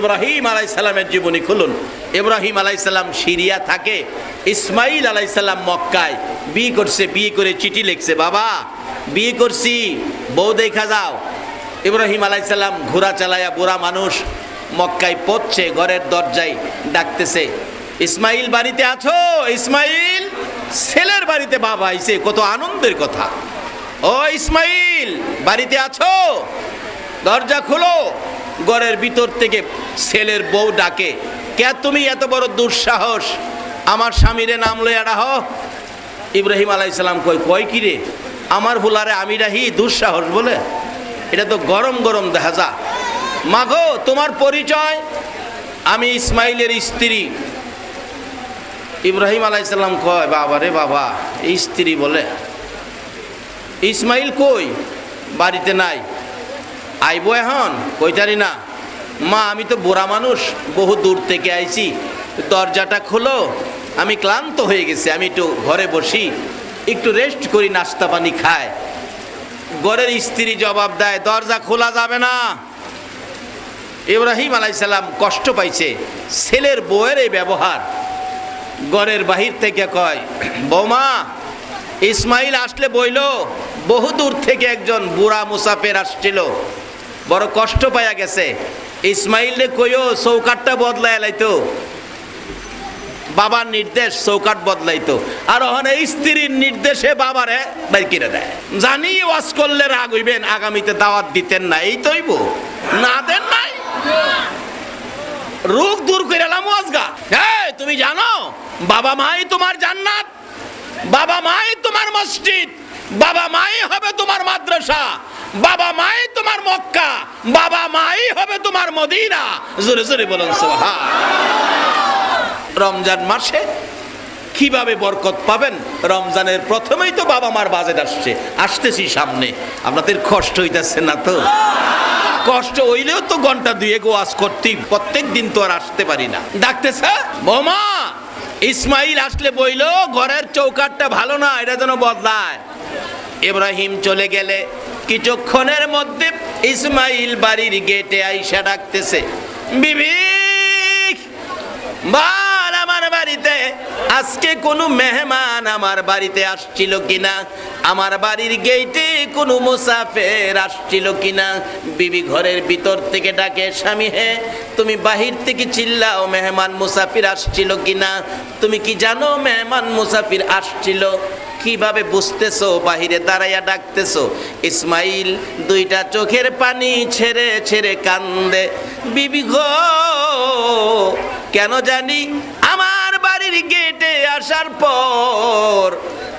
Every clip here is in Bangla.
ইব্রাহিম আলাইসাল্লামের জীবনী খুলুন। ইব্রাহিম আলাইসাল্লাম সিরিয়া থাকে, ইসমাইল আলাইসাল্লাম মক্কায়। বিয়ে করছে, বিয়ে করে চিঠি লিখছে, বাবা, বিয়ে করছি, বউ দেখা যাও। ইব্রাহিম আলাইসাল্লাম ঘোরা চালায়া বুড়া মানুষ মক্কায় পড়ছে, ঘরের দরজায় ডাকতেছে, ইসমাইল বাড়িতে আছো? ইসমাইল, ছেলের বাড়িতে বাবা আইছে, কত আনন্দের কথা। ও ইসমাইল, বাড়িতে আছো? দরজা খোলো। ঘরের ভিতর থেকে ছেলের বউ ডাকে কে তুমি এত বড় দুঃসাহস? আমার স্বামীরে নাম লইয়া ডাহ। ইব্রাহিম আলাইসালাম কই কয় কি রে? আমার ভুলারে আমি রাহি দুঃসাহস বলে? এটা তো গরম গরম দেখা যা। মাগো, তোমার পরিচয়? আমি ইসমাইলের স্ত্রী। ইব্রাহিম আলাইসাল্লাম কয়, বাবা রে বাবা স্ত্রী বলে। ইসমাইল কই? বাড়িতে নাই। আইব এখন? কইতারি না। মা, আমি তো বুড়া মানুষ, বহু দূর থেকে আইছি। দরজাটা খোলো। আমি ক্লান্ত হয়ে গেছি। আমি একটু ঘরে বসি। একটু রেস্ট করি, নাস্তা পানি খায় ঘরের স্ত্রী জবাব দেয়, দরজা খোলা যাবে না। ইব্রাহিম আলাইসাল্লাম কষ্ট পাইছে। ছেলের বউয়ের এই ব্যবহার। ঘরের বাহির থেকে কয়, বৌমা, ইসমাইল আসলে বইল, বহু দূর থেকে একজন বুড়া মুসাফের আসছিল। বড় কষ্ট পাইয়া গেছে। ইসমাইল কইও চৌকাটটা বদলাই লাইতো। বাবার নির্দেশ চৌকাট বদলাইতো। আর ওখানে স্ত্রীর নির্দেশে বাবারে বাই কিনে দেয়। জানি ওয়াজ করলে রাগ হইবেন, আগামীতে দাওয়াত দিতেন না, এই তৈব না দেন নাই? রোগ দূর করে এলাম ওয়াজগা। হ্যাঁ তুমি জানো, বাবা মাই তোমার জান্নাত, বাবা মাই তোমার মসজিদ, বাবা মাই হবে তোমার মাদ্রাসা। বাবা মাই তোমার মক্কা, বাবা মাই হবে তোমার মদিনা। জোরে জোরে বলুন রমজান মাসে কীভাবে বরকত পাবেন? রমজানের প্রথমেই তো বাবা মার বাজেট আসছে। আসতেছি সামনে। আপনাদের কষ্ট হইতেছে না তো? কষ্ট হইলেও তো ঘণ্টা দুয়ে গোয়াজ করতেই প্রত্যেক দিন তো আর আসতে পারি না। ডাকতেছে, বোমা, ইসমাইল আসলে বইল, ঘরের চৌকাটটা ভালো না, এটা যেন বদলায়। ইব্রাহিম চলে গেলে কিছুক্ষণের মধ্যে ইসমাইল বাড়ির গেটে আইসা ডাকতেছে বিবি বার আমার বাড়িতে, আজকে কোনো মেহমান আমার বাড়িতে আসছিল কিনা? আমার বাড়ির গেটে কোনো মুসাফের আসছিল কিনা? বিবি ঘরের ভিতর থেকে ডাকে, স্বামী হে, তুমি বাহির থেকে চিল্লাও, মেহমান মুসাফির আসছিল কিনা? তুমি কি জানো মেহমান মুসাফির আসছিল? কীভাবে বুঝতেছো? বাহিরে দাঁড়াইয়া ডাকতেছো। ইসমাইল দুইটা চোখের পানি ছেড়ে ছেড়ে কান্দে, বিবি গো, কেন জানি আমার বাড়ির গেটে আসার পর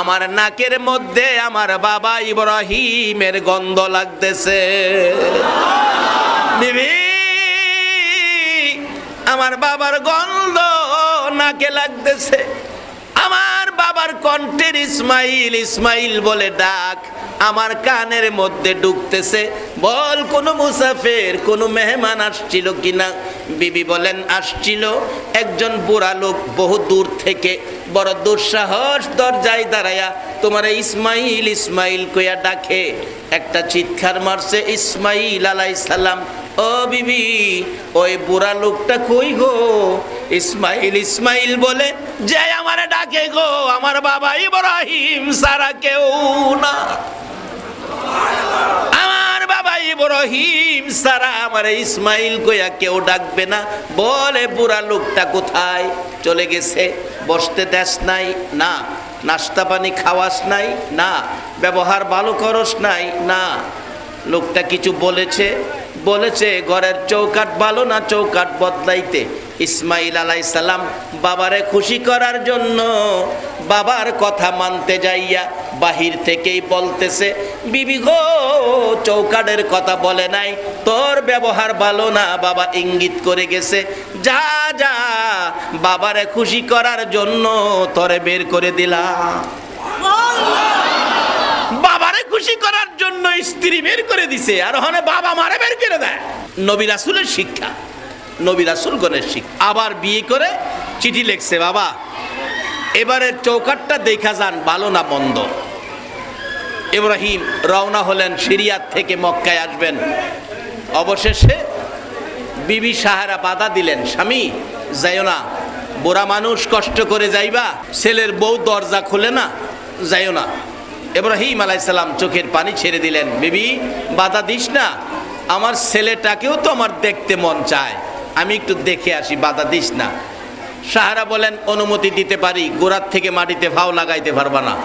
আমার নাকের মধ্যে আমার বাবা ইব্রাহিমের গন্ধ লাগতেছে। বিবি, আমার বাবার গন্ধ নাকে লাগতেছে। আমার বাবার কণ্ঠের ইসমাইল ইসমাইল বলে ডাক। আমার কানের মধ্যে ঢুকতেছে। বল, কোন মুসাফের, কোন মেহমান আসছিল কিনা? বিবি বলেন, আসছিল। একজন বুড়া লোক বহু দূর থেকে, বড় দুঃসাহস দরজায় দাঁড়ায়া তোমার ইসমাইল ইসমাইল কইয়া ডাকে। একটা চিৎকার মারছে ইসমাইল আলাই সালাম। ও বিবি, ওই বুড়া লোকটা কই গো? ইসমাইল ইসমাইল বলে যে আমার ডাকে গো, আমার বাবা ইব্রাহিম সারা কেউ না। আমার বাবা ইব্রাহিম সারা আমার ইসমাইল কইয়া কেউ ডাকবে না। বলে, বুড়া লোকটা কোথায়? চলে গেছে, বসতে দেশ নাই, না। নাস্তা পানি খাওয়াস নাই, না। ব্যবহার ভালো করস নাই, না। লোকটা কিছু বলেছে বলেছে, ঘরের চৌকাট ভালো না চৌকাট বদলাইতে? ইসমাইল আলাই সালাম, বাবারে খুশি করার জন্য। বাবার কথা মানতে যাইয়া বাহির থেকেই বলতেছে, বিবি গো চৌকাটের কথা বলে নাই, তোর ব্যবহার ভালো না। বাবা ইঙ্গিত করে গেছে, যা যা, বাবারে খুশি করার জন্য তোরে বের করে দিলাম। খুশি করার জন্য স্ত্রী বের করে দিছে। আর ওখানে বাবা মারে বের করে দেয়। নবী রাসুলের শিক্ষা। নবী রাসুলগণের শিক্ষা। আবার বিয়ে করে চিঠি লিখছে, বাবা, এবারে চৌকাটটা দেখা যান, ভালো না বন্ধ ইব্রাহিম রওনা হলেন সিরিয়ার থেকে মক্কায় আসবেন। অবশেষে বিবি সাহারা বাধা দিলেন, স্বামী, যাইও না। বুড়া মানুষ কষ্ট করে যাইবা, ছেলের বউ দরজা খুলে না, যাইও না। ইব্রাহিম আলাইসাল্লাম চোখের পানি ছেড়ে দিলেন, বিবি, বাধা দিস না। আমার ছেলেটাকেও তো আমার দেখতে মন চায়। আমি একটু দেখে আসি, বাধা দিস না। সাহারা বলেন, অনুমতি দিতে পারি, গোড়ার থেকে মাটিতে ভাও লাগাইতে পারবা না।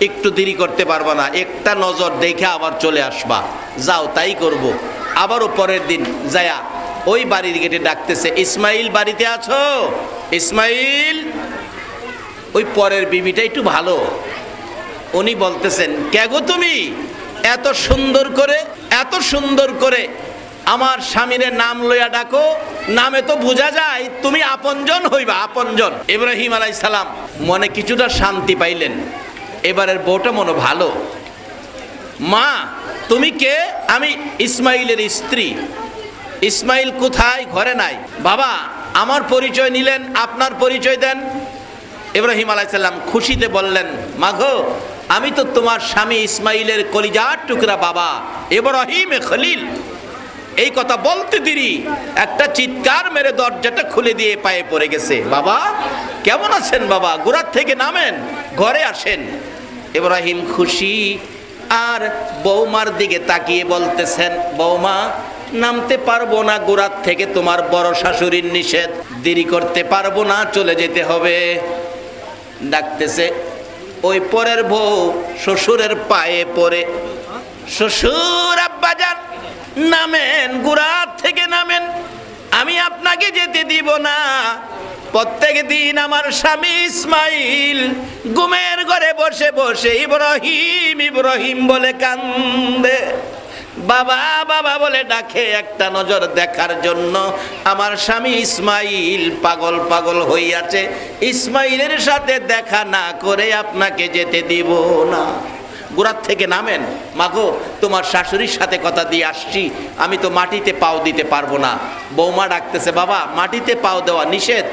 একটু দেরি করতে পারবা না, একটা নজর দেখে আবার চলে আসবা। যাও, তাই করব। আবারও পরের দিন যায়া ওই বাড়ির গেটে ডাকতেছে, ইসমাইল, বাড়িতে আছো? ইসমাইল? ওই পরের বিবিটা একটু ভালো। উনি বলতেছেন গো তুমি? এত সুন্দর করে, এত সুন্দর করে আমার স্বামীর নাম লইয়া ডাকো, নামে তো বোঝা যায় তুমি আপনজন হইবা, আপনজন। ইব্রাহিম আলাই সালাম মনে কিছুটা শান্তি পাইলেন। এবারের বউটা মনে ভালো। মা, তুমি কে? আমি ইসমাইলের স্ত্রী। ইসমাইল কোথায়? ঘরে নাই। বাবা, আমার পরিচয় নিলেন, আপনার পরিচয় দেন। ইব্রাহিম আলাইসাল্লাম খুশিতে বললেন মাঘো আমি তো তোমার স্বামী ইসমাইলের কলিজার টুকরা বাবা ইব্রাহিম খলিল। এই কথা বলতে দেরি, একটা চিৎকার মেরে দরজাটা খুলে দিয়ে পায়ে পড়ে গেছে। বাবা, কেমন আছেন বাবা? গোড়ার থেকে নামেন, ঘরে আসেন। ইব্রাহিম খুশি, আর বৌমার দিকে তাকিয়ে বলতেছেন, বৌমা, নামতে পারব না গোড়ার থেকে, তোমার বড় শাশুড়ির নিষেধ। দেরি করতে পারব না, চলে যেতে হবে। ডাকতেছে ওই পরের বউ শ্বশুরের পায়ে পড়ে। শ্বশুর, আব্বাজান, নামেন, গুড়া থেকে নামেন। আমি আপনাকে যেতে দিব না। প্রত্যেক দিন আমার স্বামী ইসমাইল গুমের ঘরে বসে বসে ইব্রাহিম ইব্রাহিম বলে কান্দে। বাবা বাবা বলে ডাকে একটা নজর দেখার জন্য। আমার স্বামী ইসমাইল পাগল পাগল হইয়াছে। ইসমাইলের সাথে দেখা না করে আপনাকে যেতে দিব না। গোড়ার থেকে নামেন, মাগো, তোমার শাশুড়ির সাথে কথা দিয়ে আসছি। আমি তো মাটিতে পাও দিতে পারব না। বৌমা ডাকতেছে, বাবা, মাটিতে পাও দেওয়া নিষেধ?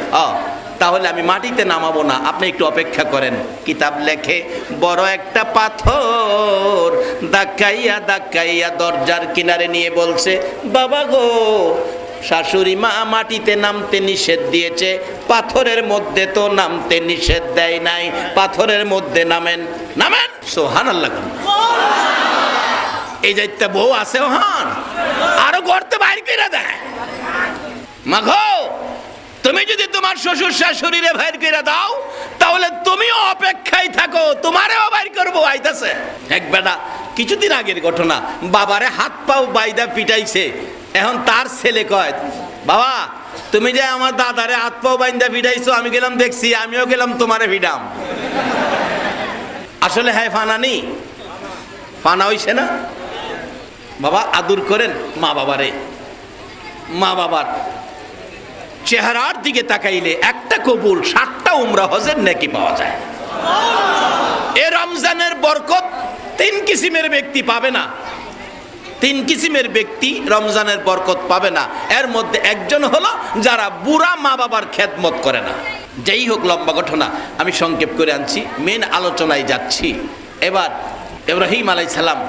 তাহলে আমি মাটিতে নামাবো না। আপনি একটু অপেক্ষা করেন। কিতাব লেখে, বড় একটা পাথর দাক্কাইয়া দাক্কাইয়া দরজার কিনারে নিয়ে বলছে, বাবা গো, শাশুড়ি মা মাটিতে নামতে নিষেধ দিয়েছে, পাথরের মধ্যে তো নামতে নিষেধ দেয় নাই, পাথরের মধ্যে নামেন। নামেন? সোহান আল্লাহ এই যাইতে বউ আছে, ওহান, আরও গড়তে বাইর করে দেয়। মাঘো তুমি যদি তোমার শ্বশুর শাশুড়িরে বাইর করে দাও, তাহলে তুমিও অপেক্ষায় থাকো, তোমারেও বাইর করব, আইতাছে। এক বেটা, কিছুদিন আগের ঘটনা, বাবারে হাত পাও বাইদা পিটাইছে। এখন তার ছেলে কয়, বাবা, তুমি যে আমার দাদারে হাত পাও বাইন্দা পিটাইছো, আমি গেলাম দেখছি, আমিও গেলাম তোমারে ভিডাম আসলে হ্যাঁ ফানানি ফানা হইছে না? বাবা, আদুর করেন মা বাবারে। মা বাবার চেহারার দিকে তাকাইলে একটা কবুল, সাতটা উমরা হজের নাকি পাওয়া যায়। এ রমজানের বরকত তিন কিসিমের ব্যক্তি পাবে না। তিন কিসিমের ব্যক্তি রমজানের বরকত পাবে না। এর মধ্যে একজন হলো যারা বুড়া মা বাবার খেদমত করে না। যেই হোক লম্বা ঘটনা, আমি সংক্ষেপ করে আনছি। মেন আলোচনায় যাচ্ছি। এবার ইব্রাহিম আলাই সালাম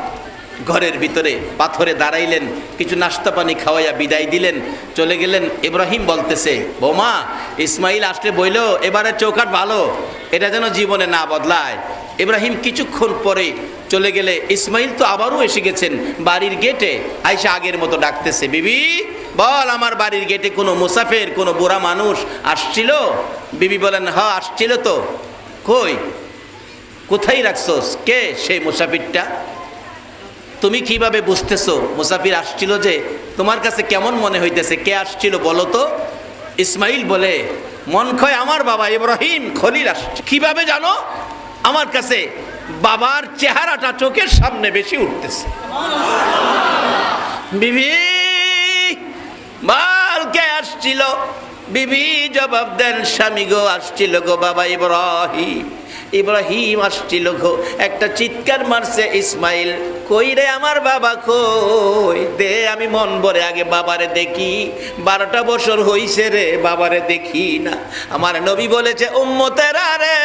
ঘরের ভিতরে পাথরে দাঁড়াইলেন, কিছু নাস্তা পানি খাওয়াইয়া বিদায় দিলেন, চলে গেলেন ইব্রাহিম বলতেছে, বোমা, ইসমাইল আসলে বইল, এবারে চৌকাট ভালো, এটা যেন জীবনে না বদলায়। ইব্রাহিম কিছুক্ষণ পরে চলে গেলে, ইসমাইল তো আবারও এসে গেছেন বাড়ির গেটে। আইসা আগের মতো ডাকতেছে, বিবি, বল, আমার বাড়ির গেটে কোনো মুসাফের, কোনো বুড়া মানুষ আসছিল? বিবি বলেন, হ, আসছিল তো। কই? কোথায় রাখছোস? কে সেই মুসাফিরটা? তুমি কীভাবে বুঝতেছো? মুসাফির আসছিল যে, তোমার কাছে কেমন মনে হইতেছে? কে আসছিল বলো তো? ইসমাইল বলে, মন খয় আমার বাবা ইব্রাহিম খলিল আসছে। কীভাবে জানো? আমার কাছে বাবার চেহারাটা চোখের সামনে বেশি উঠতেছে। বিবি, বাল কে আসছিল? বিবি জবাব দেন, স্বামী গো, আসছিল গো বাবা ইব্রাহিম। ইব্রাহিম আসছিল গো, একটা চিৎকার মারছে, ইসমাইল, কই রে আমার বাবা কই? দে, আমি মন ভরে আগে বাবারে দেখি, বারোটা বছর হইছে রে, বাবারে দেখি না। আমার নবী বলেছে, উম্মতেরা রে,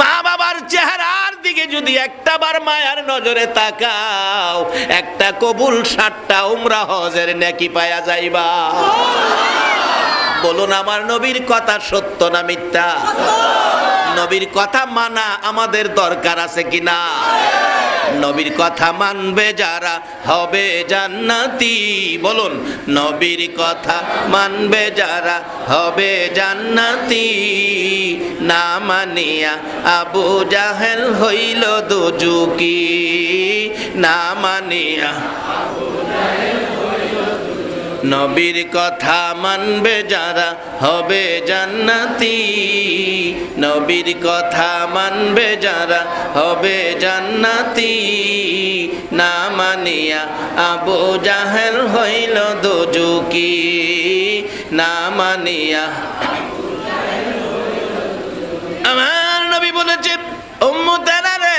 মা বাবার চেহারার দিকে যদি একটা বার মায়ার নজরে তাকাও, একটা কবুল ষাটটা উমরা হজের নাকি পায়া যাইবা। বলুন, আমার নবীর কথা সত্য না মিথ্যা? নবীর কথা মানা আমাদের দরকার আছে কিনা? নবীর কথা মানবে যারা, হবে জান্নাতি। বলুন, নবীর কথা মানবে যারা, হবে জান্নাতি। না মানিয়া আবু জাহেল হইল দুজুকি না মানিয়া নবীর কথা মানবে যারা হবে জান্নাতি। নবীর কথা মানবে যারা হবে জান্নাতি। না মানিয়া আবু জাহেল হইল দুজুকি না মানিয়া আমার নবী বলেছে রে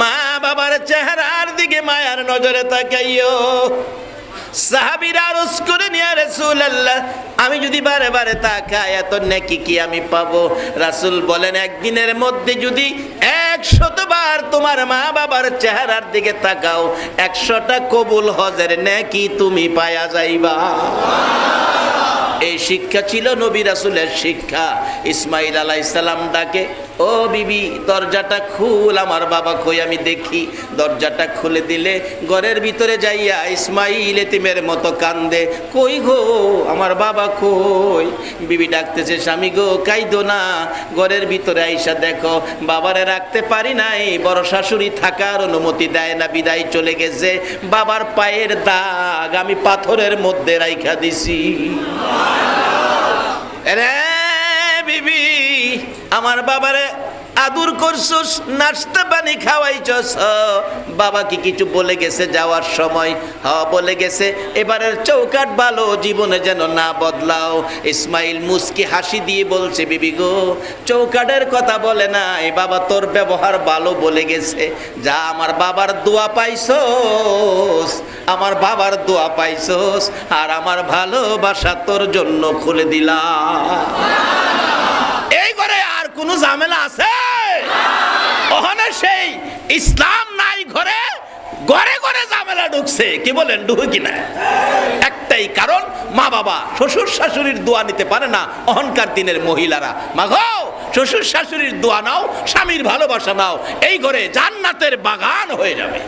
মা বাবার চেহারার দিকে মায়ার নজরে তাকাইও। সাহাবীরা আরজ রাসূল আল্লাহ আমি যদি বারে বারে তাকাই, এত নেকি কি আমি পাবো? রাসূল বলেন, একদিনের মধ্যে যদি একশত বার তোমার মা বাবার চেহারার দিকে তাকাও, একশোটা কবুল হজের নেকি তুমি পায়া যাইবা। এই শিক্ষা ছিল নবী রাসুলের শিক্ষা। ইসমাইল আলাইসাল্লাম ডাকে ও বিবি, দরজাটা খুল, আমার বাবা কই, আমি দেখি। দরজাটা খুলে দিলে ঘরের ভিতরে যাইয়া ইসমাইল এতিমের মতো কান্দে, কই গো, আমার বাবা কই? বিবি ডাকতেছে, স্বামী গো, কাইদো না, ঘরের ভিতরে আইসা দেখো, বাবারে রাখতে পারি নাই, বড় শাশুড়ি থাকার অনুমতি দেয় না, বিদায় চলে গেছে, বাবার পায়ের দাগ আমি পাথরের মধ্যে রাইখা দিছি। রে বিবি আমার বাবারে আদর করছস, নাস্তা পানি খাওয়াইছস। বাবা কি কিছু বলে গেছে যাওয়ার সময়? হ, বলে গেছে, এবারের চৌকাট ভালো, জীবনে যেন না বদলাও। ইসমাইল মুস্কি হাসি দিয়ে বলছে, বিবি গো চৌকাটের কথা বলে না নাই, বাবা তোর ব্যবহার ভালো বলে গেছে। যা আমার বাবার দোয়া পাইছস, আমার বাবার দোয়া পাইছস, আর আমার ভালোবাসা তোর জন্য খুলে দিলা এই ঝামেলা আছে? ওখানে সেই ইসলাম নাই ঘরে ঘরে ঘরে ঝামেলা ঢুকছে। কি বলেন, ঢুকে কিনা? একটাই কারণ, মা বাবা শ্বশুর শাশুড়ির দোয়া নিতে পারে না অহংকার দিনের মহিলারা। মা গো, শ্বশুর শাশুড়ির দোয়া নাও, স্বামীর ভালোবাসা নাও, এই ঘরে জান্নাতের বাগান হয়ে যাবে।